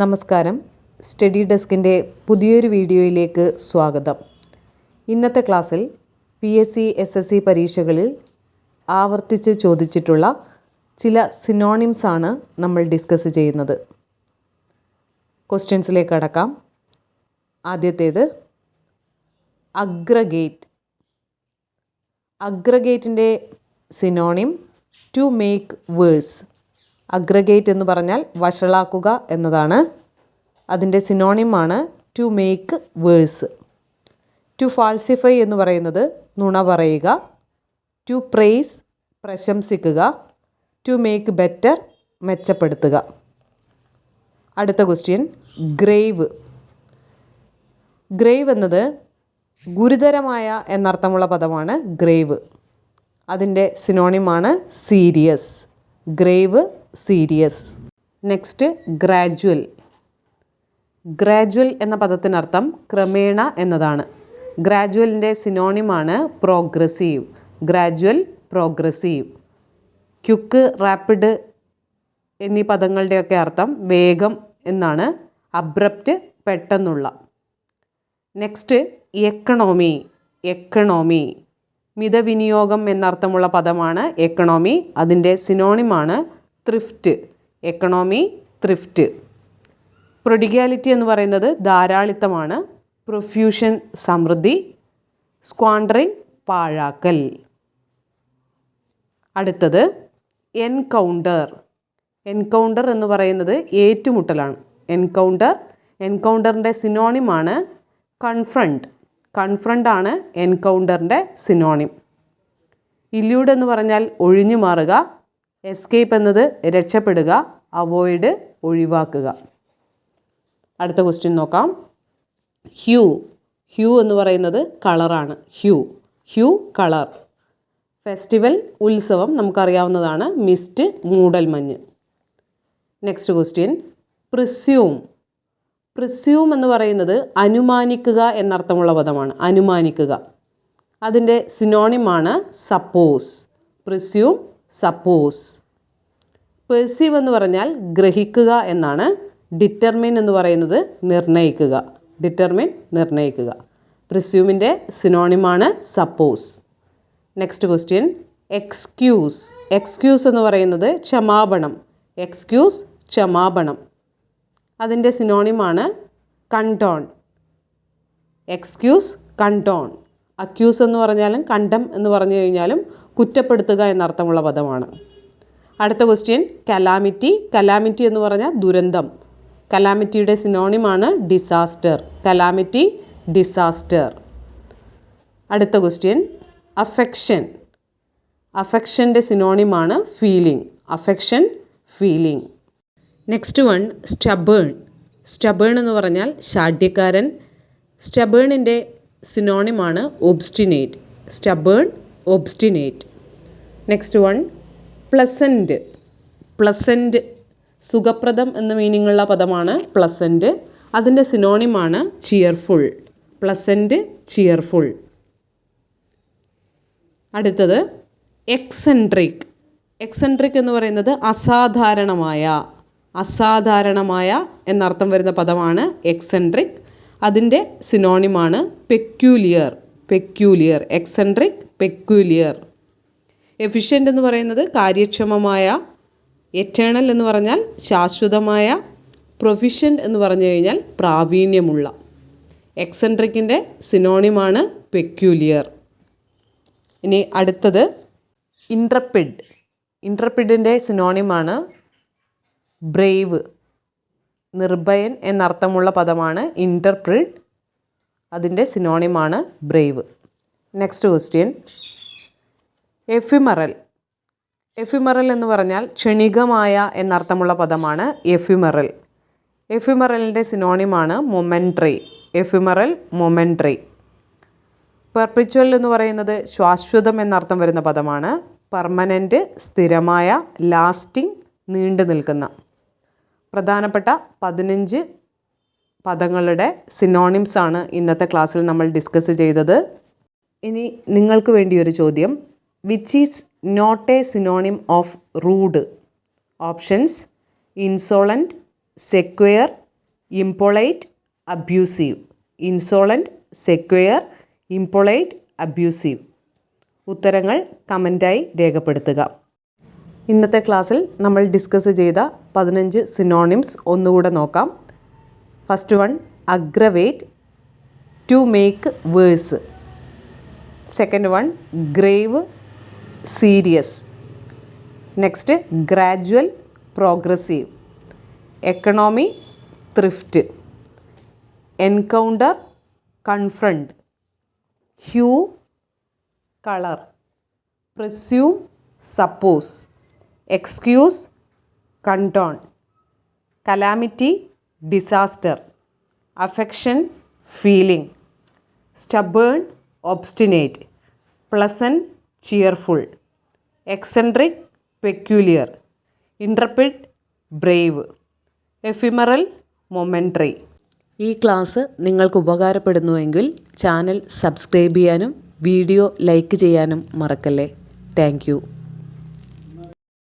നമസ്കാരം. സ്റ്റഡി ഡെസ്കിന്റെ പുതിയൊരു വീഡിയോയിലേക്ക് സ്വാഗതം. ഇന്നത്തെ ക്ലാസ്സിൽ P S C S S C പരീക്ഷകളിൽ ആവർത്തിച്ച് ചോദിച്ചിട്ടുള്ള ചില സിനോണിംസ് ആണ് നമ്മൾ ഡിസ്കസ് ചെയ്യുന്നത്. ക്വസ്റ്റ്യൻസിലേക്ക് കടക്കാം. ആദ്യത്തേത് aggravate അഗ്രഗേറ്റിന്റെ synonym to make worse aggravate എന്ന് പറഞ്ഞാൽ വഷളാക്കുക എന്നതാണ്. അതിന്റെ സിനോണിമാണ് to make worse to falsify എന്ന് പറയുന്നത് നുണ പറയുക. ടു പ്രേസ് പ്രശംസിക്കുക. ടു മേക്ക് ബെറ്റർ മെച്ചപ്പെടുത്തുക. അടുത്ത ക്വസ്റ്റ്യൻ ഗ്രേവ് ഗ്രേവ് എന്നത് ഗുരുതരമായ എന്നർത്ഥമുള്ള പദമാണ് ഗ്രേവ് അതിന്റെ സിനോണിമാണ് serious grave serious. Next gradual gradual എന്ന പദത്തിനർത്ഥം ക്രമേണ എന്നതാണ്. ഗ്രാജുവലിന്റെ സിനോണിമാണ് progressive gradual progressive quick rapid എന്നീ പദങ്ങളുടെയൊക്കെ അർത്ഥം വേഗം എന്നാണ്. അബ്രപ്റ്റ് പെട്ടെന്നുള്ള. നെക്സ്റ്റ് എക്കണോമി എക്കണോമി മിതവിനിയോഗം എന്നർത്ഥമുള്ള പദമാണ് എക്കണോമി അതിന്റെ സിനോണിമാണ് ത്രിഫ്റ്റ് എക്കണോമി ത്രിഫ്റ്റ് പ്രൊഡിഗാലിറ്റി എന്ന് പറയുന്നത് ധാരാളിത്തമാണ്. പ്രൊഫ്യൂഷൻ സമൃദ്ധി. സ്ക്വാൻഡറിങ് പാഴാക്കൽ. അടുത്തത് എൻകൗണ്ടർ എൻകൗണ്ടർ എന്ന് പറയുന്നത് ഏറ്റുമുട്ടലാണ്. എൻകൗണ്ടർ എൻകൗണ്ടറിന്റെ സിനോണിമാണ് കൺഫ്രണ്ട് കൺഫ്രണ്ട് ആണ് എൻകൗണ്ടറിന്റെ സിനോണിം ഇല്യൂഡ് എന്ന് പറഞ്ഞാൽ ഒഴിഞ്ഞു മാറുക എസ്കേപ്പ് എന്നത് രക്ഷപ്പെടുക അവോയ്ഡ് ഒഴിവാക്കുക. അടുത്ത ക്വസ്റ്റ്യൻ നോക്കാം. ഹ്യൂ ഹ്യൂ എന്ന് പറയുന്നത് കളറാണ് ഹ്യൂ ഹ്യൂ കളർ ഫെസ്റ്റിവൽ ഉത്സവം നമുക്കറിയാവുന്നതാണ്. മിസ്റ്റ് മൂടൽമഞ്ഞ് നെക്സ്റ്റ് ക്വസ്റ്റ്യൻ പ്രിസ്യൂം പ്രിസ്യൂം എന്ന് പറയുന്നത് അനുമാനിക്കുക എന്നർത്ഥമുള്ള പദമാണ്. അനുമാനിക്കുക. അതിന്റെ സിനോണിമാണ് സപ്പോസ് പ്രിസ്യൂം സപ്പോസ്. പെർസീവ് എന്ന് പറഞ്ഞാൽ ഗ്രഹിക്കുക എന്നാണ്. ഡിറ്റർമിൻ എന്ന് പറയുന്നത് നിർണയിക്കുക ഡിറ്റർമിൻ നിർണയിക്കുക പ്രിസ്യൂമിന്റെ സിനോണിമാണ് suppose next question excuse excuse എന്ന് പറയുന്നത് ക്ഷമാപണം. എക്സ്ക്യൂസ് ക്ഷമാപണം. അതിന്റെ സിനോണിമാണ് കണ്ടോൺ എക്സ്ക്യൂസ് കണ്ടോൺ അക്യൂസ് എന്ന് പറഞ്ഞാലും കണ്ടം എന്ന് പറഞ്ഞു കഴിഞ്ഞാലും കുറ്റപ്പെടുത്തുക എന്നർത്ഥമുള്ള പദമാണ്. അടുത്ത ക്വസ്റ്റ്യൻ കലാമിറ്റി കലാമിറ്റി എന്ന് പറഞ്ഞാൽ ദുരന്തം. കലാമിറ്റിയുടെ സിനോണിമാണ് ഡിസാസ്റ്റർ കലാമിറ്റി ഡിസാസ്റ്റർ അടുത്ത ക്വസ്റ്റ്യൻ അഫെക്ഷൻ അഫെക്ഷന്റെ സിനോണിമാണ് feeling affection feeling next one stubborn stubborn എന്ന് പറഞ്ഞാൽ ശാഠ്യക്കാരൻ. സ്റ്റബേണിന്റെ സിനോണിമാണ് obstinate stubborn obstinate next one pleasant pleasant സുഖപ്രദം എന്ന മീനിങ്ങുള്ള പദമാണ് പ്ലസന്റ് അതിന്റെ സിനോണിമാണ് ചിയർഫുൾ പ്ലസന്റ് ചിയർഫുൾ അടുത്തത് എക്സെൻട്രിക് എക്സെൻട്രിക് എന്ന് പറയുന്നത് അസാധാരണമായ അസാധാരണമായ എന്നർത്ഥം വരുന്ന പദമാണ് എക്സെൻട്രിക് അതിന്റെ സിനോണിമാണ് peculiar peculiar eccentric peculiar efficient എന്ന് പറയുന്നത് കാര്യക്ഷമമായ എറ്റേണൽ എന്ന് പറഞ്ഞാൽ ശാശ്വതമായ പ്രൊഫിഷ്യന്റ് എന്ന് പറഞ്ഞു കഴിഞ്ഞാൽ പ്രാവീണ്യമുള്ള. എക്സെൻട്രിക്കിന്റെ സിനോണിമാണ് പെക്യൂലിയർ ഇനി അടുത്തത് ഇൻട്രപ്പിഡ് ഇൻട്രപ്പിഡിന്റെ സിനോണിമാണ് ബ്രേവ് നിർഭയൻ എന്നർത്ഥമുള്ള പദമാണ് ഇന്റർപ്രിഡ് അതിന്റെ സിനോണിമാണ് brave next question ephemeral ephemeral എന്ന് പറഞ്ഞാൽ ക്ഷണികമായ എന്നർത്ഥമുള്ള പദമാണ് എഫിമറൽ എഫിമറലിന്റെ സിനോണിമാണ് മൊമെൻട്രി എഫിമറൽ മൊമെൻട്രി പെർപ്പിച്വൽ എന്ന് പറയുന്നത് ശാശ്വതം എന്നർത്ഥം വരുന്ന പദമാണ്. പെർമനന്റ് സ്ഥിരമായ ലാസ്റ്റിംഗ് നീണ്ടു നിൽക്കുന്ന പ്രധാനപ്പെട്ട പതിനഞ്ച് പദങ്ങളുടെ സിനോണിംസ് ആണ് ഇന്നത്തെ ക്ലാസ്സിൽ നമ്മൾ ഡിസ്കസ് ചെയ്തത്. ഇനി നിങ്ങൾക്ക് വേണ്ടി ഒരു ചോദ്യം. Which is not a synonym of rude options insolent secure impolite abusive insolent secure impolite abusive ഉത്തരങ്ങൾ കമന്റായി രേഖപ്പെടുത്തുക. ഇന്നത്തെ ക്ലാസ്സിൽ നമ്മൾ ഡിസ്കസ് ചെയ്ത പതിനഞ്ച് സിനോണിംസ് ഒന്നുകൂടെ നോക്കാം. First one aggravate to make worse second one grave serious next gradual progressive economy thrift encounter confront hue colour presume suppose excuse condone calamity disaster affection feeling stubborn obstinate pleasant cheerful eccentric peculiar intrepid brave ephemeral momentary ഈ class നിങ്ങൾക്ക് ഉപകാരപ്പെടുന്നുവെങ്കിൽ channel subscribe ചെയ്യാനും video like ചെയ്യാനും മറക്കല്ലേ thank